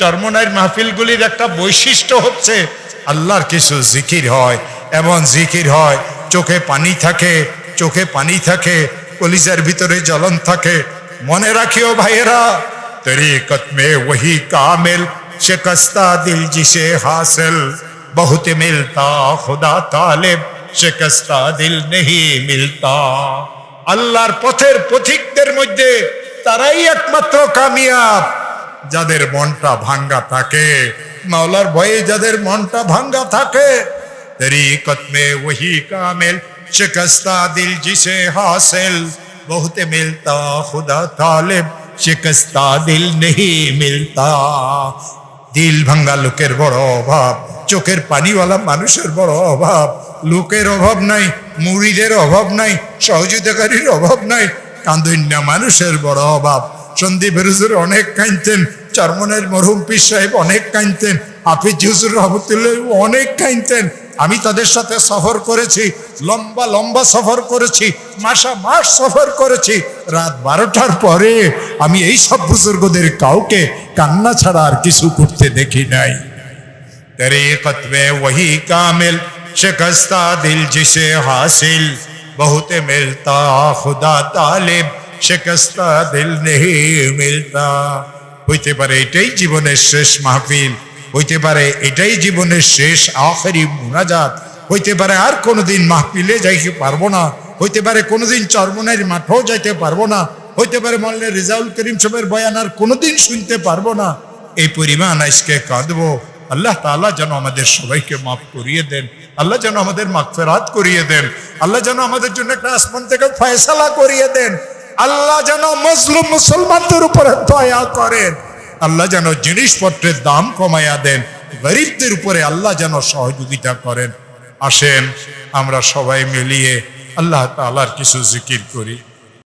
চর্মনাইয়ের মাহফিলগুলির একটা বৈশিষ্ট্য হচ্ছে আল্লাহর কিছু জিকির হয়, এমন জিকির হয়, চোখে পানি থাকে, চোখে পানি থাকে, কলিজার ভিতরে জ্বলন থাকে। মনে রাখিও ভাইয়েরা, তরিকত মে ওহি কামিল শিকস্তা দিল জিসে হাসিল। বহুত মিলতা খুদা তালেব শিকস্তা দিল নেহি মিলতা। আল্লাহর পথের পথিকদের মধ্যে তারাই একমাত্র কামিয়াব। যাদের মনটা ভাঙ্গা থাকে, মাওলার ভয়ে যাদের মনটা ভাঙ্গা থাকে, তরিকত মে ওহি কামিল, শিকস্তা দিল জিসে হাসিল, বহুত মিলতা খুদা তালেব, শিকস্তা দিল নেহি মিলতা। দিল ভাঙ্গা লোকের বড় অভাব, চোখের পানিওয়ালা মানুষের বড় অভাব, লোকের অভাব নাই, মুড়িদের অভাব নাই, সহযোগিতাকারীর অভাব নাই কান্দন্যা মানুষের বড় অভাব। সন্দীপ হেরুজুর অনেক কাঁদতেন চরমনের মরহুম পীর সাহেব অনেক কাঁদতেন হাফিজ হুজুর রহমতুল্লাহ অনেক কাঁদতেন আমি তাদের সাথে সফর করেছি, লম্বা লম্বা সফর করেছি, মাসা মাস সফর করেছি। রাত বারোটার পরে আমি এই সব বুজুর্গদের কাউকে কান্না ছাড়া আর কিছু করতে দেখি নাই। তরিকত মে ওহি কামিল, শিকস্তা দিল জিসে হাসিল, বহুতে মিলতা খুদা তালেব। শেখাস্তা দিল নেহি মিলতা। হইতে পারে এটাই জীবনের শেষ মাহফিল, হইতে পারে এটাই জীবনের শেষ আখেরি মুনাজাত, হইতে পারে আর কোনোদিন মাহফিলে যাইতে পারব না, হইতে পারে কোনোদিন চরমনের মাঠেও যাইতে পারব না, হইতে পারে মল্লে রেজাউল করিম সবের বয়ান আর কোনোদিন শুনতে পারব না। এই পরিমাণ আজকে কাঁদবো। আল্লাহ তালা যেন আমাদের সবাইকে মাফ করিয়ে দেন, আল্লাহ যেন আমাদের মাফেরাত করিয়ে দেন, আল্লাহ যেন আমাদের জন্য একটা আসমান থেকে ফয়সালা করিয়ে দেন আল্লাহ যেন মুসলিম মুসলমানদের উপরে দয়া করেন। আল্লাহ যেন জিনিসপত্রের দাম কমাইয়া দেন। গরিবদের উপরে আল্লাহ যেন সহযোগিতা করেন। আসেন, আমরা সবাই মিলিয়ে আল্লাহ তালার কিছু জিকির করি।